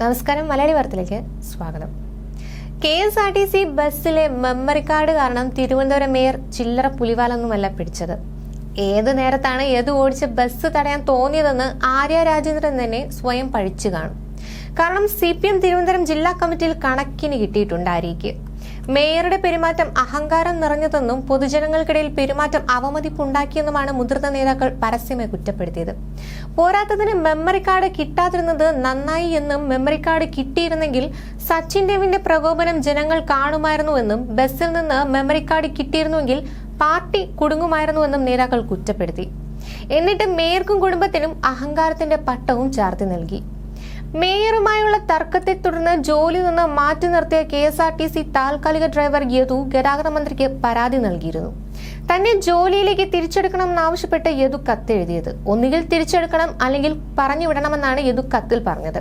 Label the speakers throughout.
Speaker 1: നമസ്കാരം മലയാളി വാർത്തയിലേക്ക് സ്വാഗതം. K S R T C ബസ്സിലെ മെമ്മറി കാർഡ് കാരണം തിരുവനന്തപുരം മേയർ ചില്ലറ പുലിവാലൊന്നുമല്ല പിടിച്ചത്. ഏത് നേരത്താണ് ഏത് ഓടിച്ച് ബസ് തടയാൻ തോന്നിയതെന്ന് ആര്യ രാജേന്ദ്രൻ തന്നെ സ്വയം പഴിച്ചു കാണും. കാരണം സി പി എം തിരുവനന്തപുരം ജില്ലാ കമ്മിറ്റിയിൽ കണക്കിന് കിട്ടിയിട്ടുണ്ട് ആര്യയ്ക്ക്. മേയറുടെ പെരുമാറ്റം അഹങ്കാരം നിറഞ്ഞതെന്നും പൊതുജനങ്ങൾക്കിടയിൽ പെരുമാറ്റം അവമതിപ്പുണ്ടാക്കിയെന്നുമാണ് മുതിർന്ന നേതാക്കൾ പരസ്യമായി കുറ്റപ്പെടുത്തിയത്. പോരാത്തതിന് മെമ്മറി കാർഡ് കിട്ടാതിരുന്നത് നന്നായി എന്നും മെമ്മറി കാർഡ് കിട്ടിയിരുന്നെങ്കിൽ സച്ചിൻ ദേവിന്റെ പ്രകോപനം ജനങ്ങൾ കാണുമായിരുന്നുവെന്നും ബസ്സിൽ നിന്ന് മെമ്മറി കാർഡ് കിട്ടിയിരുന്നുവെങ്കിൽ പാർട്ടി കുടുങ്ങുമായിരുന്നുവെന്നും നേതാക്കൾ കുറ്റപ്പെടുത്തി. എന്നിട്ട് മേയർക്കും കുടുംബത്തിനും അഹങ്കാരത്തിന്റെ പട്ടവും ചാർത്തി നൽകി. മേയറുമായുള്ള തർക്കത്തെ തുടർന്ന് ജോലി നിന്ന് മാറ്റി നിർത്തിയ K S R T C താൽക്കാലിക ഡ്രൈവർ യദു ഗതാഗത മന്ത്രിക്ക് പരാതി നൽകിയിരുന്നു. തന്നെ ജോലിയിലേക്ക് തിരിച്ചെടുക്കണമെന്നാവശ്യപ്പെട്ട് യദു കത്തെഴുതിയത്. ഒന്നുകിൽ തിരിച്ചെടുക്കണം അല്ലെങ്കിൽ പറഞ്ഞു വിടണമെന്നാണ് യദു കത്തിൽ പറഞ്ഞത്.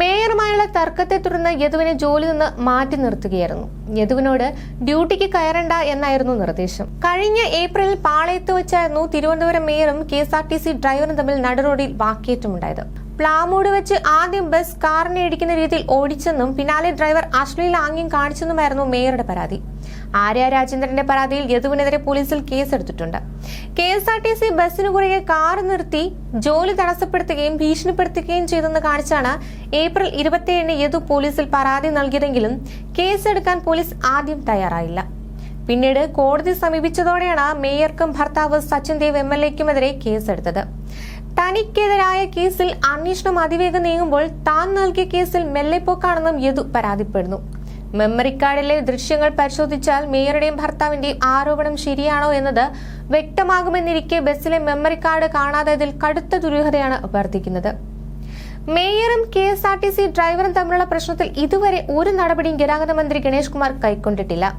Speaker 1: മേയറുമായുള്ള തർക്കത്തെ തുടർന്ന് യദുവിനെ ജോലി നിന്ന് മാറ്റി നിർത്തുകയായിരുന്നു. യദുവിനോട് ഡ്യൂട്ടിക്ക് കയറണ്ട എന്നായിരുന്നു നിർദ്ദേശം. കഴിഞ്ഞ ഏപ്രിലിൽ പാളയത്ത് വെച്ചായിരുന്നു Thiruvananthapuram മേയറും K S R T C ഡ്രൈവറും തമ്മിൽ നടുറോഡിൽ വാക്കേറ്റമുണ്ടായത്. പ്ലാമൂട് വെച്ച് ആദ്യം ബസ് കാറിനെ ഇടിക്കുന്ന രീതിയിൽ ഓടിച്ചെന്നും പിന്നാലെ ഡ്രൈവർ അശ്ലീല ആംഗ്യം കാണിച്ചെന്നുമായിരുന്നു മേയറുടെ പരാതി. ആര്യ രാജേന്ദ്രന്റെ പരാതിയിൽ യദുവിനെതിരെ പോലീസിൽ കേസെടുത്തിട്ടുണ്ട്. K S R T C ബസ്സിന് കുറുകെ കാർ നിർത്തി ജോലി തടസ്സപ്പെടുത്തുകയും ഭീഷണിപ്പെടുത്തുകയും ചെയ്തെന്ന് കാണിച്ചാണ് ഏപ്രിൽ ഇരുപത്തിയേഴിന് യദു പോലീസിൽ പരാതി നൽകിയതെങ്കിലും കേസെടുക്കാൻ പോലീസ് ആദ്യം തയ്യാറായില്ല. പിന്നീട് കോടതി സമീപിച്ചതോടെയാണ് മേയർക്കും ഭർത്താവ് സച്ചിൻ ദേവ് എം എൽ എക്കുമെതിരെ കേസെടുത്തത്. തനിക്കെതിരായ കേസിൽ അന്വേഷണം അതിവേഗം നീങ്ങുമ്പോൾ താൻ നൽകിയ കേസിൽ മെല്ലെപ്പോക്കാണെന്നും യദു പരാതിപ്പെടുന്നു. മെമ്മറി കാർഡിലെ ദൃശ്യങ്ങൾ പരിശോധിച്ചാൽ മേയറുടെയും ഭർത്താവിന്റെയും ആരോപണം ശരിയാണോ എന്നത് വ്യക്തമാകുമെന്നിരിക്കെ ബസ്സിലെ മെമ്മറി കാർഡ് കാണാതായതിൽ കടുത്ത ദുരൂഹതയാണ് വർദ്ധിക്കുന്നത്. മേയറും K S R T C ഡ്രൈവറും തമ്മിലുള്ള പ്രശ്നത്തിൽ ഇതുവരെ ഒരു നടപടിയും ഗതാഗത മന്ത്രി ഗണേഷ് കുമാർ കൈക്കൊണ്ടിട്ടില്ല.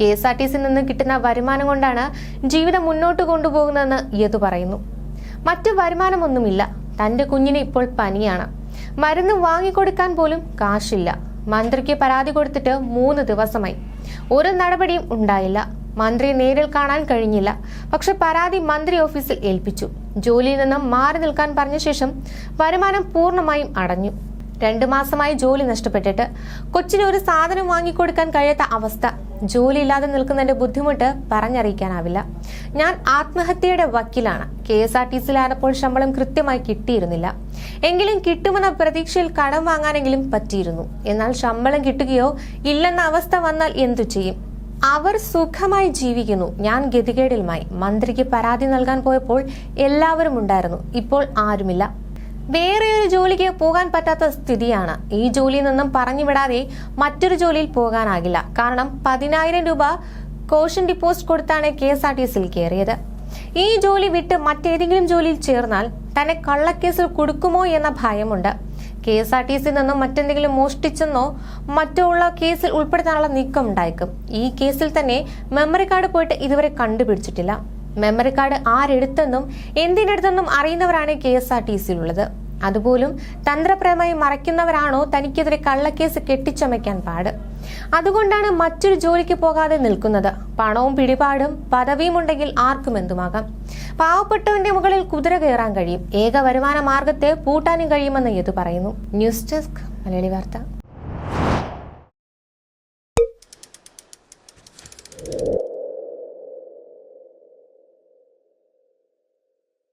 Speaker 1: കെ എസ് ആർ ടി സിയിൽ നിന്ന് കിട്ടുന്ന വരുമാനം കൊണ്ടാണ് ജീവിതം മുന്നോട്ട് കൊണ്ടുപോകുന്നതെന്ന് യദു പറയുന്നു. മറ്റു വരുമാനമൊന്നുമില്ല. തന്റെ കുഞ്ഞിന് ഇപ്പോൾ പനിയാണ്. മരുന്ന് വാങ്ങിക്കൊടുക്കാൻ പോലും കാശില്ല. മന്ത്രിക്ക് പരാതി കൊടുത്തിട്ട് മൂന്ന് ദിവസമായി. ഒരു നടപടിയും ഉണ്ടായില്ല. മന്ത്രിയെ നേരിൽ കാണാൻ കഴിഞ്ഞില്ല. പക്ഷെ പരാതി മന്ത്രി ഓഫീസിൽ ഏൽപ്പിച്ചു. ജോലിയിൽ നിന്നും മാറി നിൽക്കാൻ പറഞ്ഞ ശേഷം വരുമാനം പൂർണമായും അടഞ്ഞു. രണ്ടു മാസമായി ജോലി നഷ്ടപ്പെട്ടിട്ട് കൊച്ചിന് ഒരു സാധനം വാങ്ങിക്കൊടുക്കാൻ കഴിയാത്ത അവസ്ഥ ജോലിയില്ലാതെ നിൽക്കുന്നതിന്റെ ബുദ്ധിമുട്ട് പറഞ്ഞറിയിക്കാനാവില്ല. ഞാൻ ആത്മഹത്യയുടെ വക്കീലാണ്. കെ എസ് ആർ ടി സിയിലായപ്പോൾ ശമ്പളം കൃത്യമായി കിട്ടിയിരുന്നില്ല. എങ്കിലും കിട്ടുമെന്ന പ്രതീക്ഷയിൽ കടം വാങ്ങാനെങ്കിലും പറ്റിയിരുന്നു. എന്നാൽ ശമ്പളം കിട്ടുകയോ ഇല്ലെന്ന അവസ്ഥ വന്നാൽ എന്തു ചെയ്യും? അവർ സുഖമായി ജീവിക്കുന്നു. ഞാൻ ഗതികേടിലുമായി. മന്ത്രിക്ക് പരാതി നൽകാൻ പോയപ്പോൾ എല്ലാവരും ഉണ്ടായിരുന്നു. ഇപ്പോൾ ആരുമില്ല. വേറെ ഒരു ജോലിക്ക് പോകാൻ പറ്റാത്ത സ്ഥിതിയാണ്. ഈ ജോലിയിൽ നിന്നും പറഞ്ഞു വിടാതെ മറ്റൊരു ജോലിയിൽ പോകാനാകില്ല. കാരണം പതിനായിരം രൂപ കോഷൻ ഡിപ്പോസിറ്റ് കൊടുത്താണ് കെ എസ് ആർ ടി സിയിൽ കയറിയത്. ഈ ജോലി വിട്ട് മറ്റേതെങ്കിലും ജോലിയിൽ ചേർന്നാൽ തന്നെ കള്ളക്കേസിൽ കൊടുക്കുമോ എന്ന ഭയമുണ്ട്. കെ എസ് ആർ ടി സിയിൽ നിന്നും മറ്റെന്തെങ്കിലും മോഷ്ടിച്ചെന്നോ മറ്റോ ഉള്ള കേസിൽ ഉൾപ്പെടുത്താനുള്ള നീക്കം ഉണ്ടായേക്കും ഈ കേസിൽ തന്നെ മെമ്മറി കാർഡ് പോയിട്ട് ഇതുവരെ കണ്ടുപിടിച്ചിട്ടില്ല. മെമ്മറി കാർഡ് ആരെടുത്തെന്നും എന്തിനെടുത്തെന്നും അറിയുന്നവരാണ് കെ എസ് ആർ ടി സിയിലുള്ളത്. അതുപോലും തന്ത്രപരമായി മറയ്ക്കുന്നവരാണോ തനിക്കെതിരെ കള്ളക്കേസ് കെട്ടിച്ചമയ്ക്കാൻ പാട്. അതുകൊണ്ടാണ് മറ്റൊരു ജോലിക്ക് പോകാതെ നിൽക്കുന്നത്. പണവും പിടിപാടും പദവിയും ഉണ്ടെങ്കിൽ ആർക്കും എന്തുമാകാം? പാവപ്പെട്ടവന്റെ മുകളിൽ കുതിര കയറാൻ കഴിയും. ഏക വരുമാന മാർഗത്തെ പൂട്ടാനും കഴിയുമെന്ന് യദു പറയുന്നു. ന്യൂസ് ഡെസ്ക് മലയാളി വാർത്ത.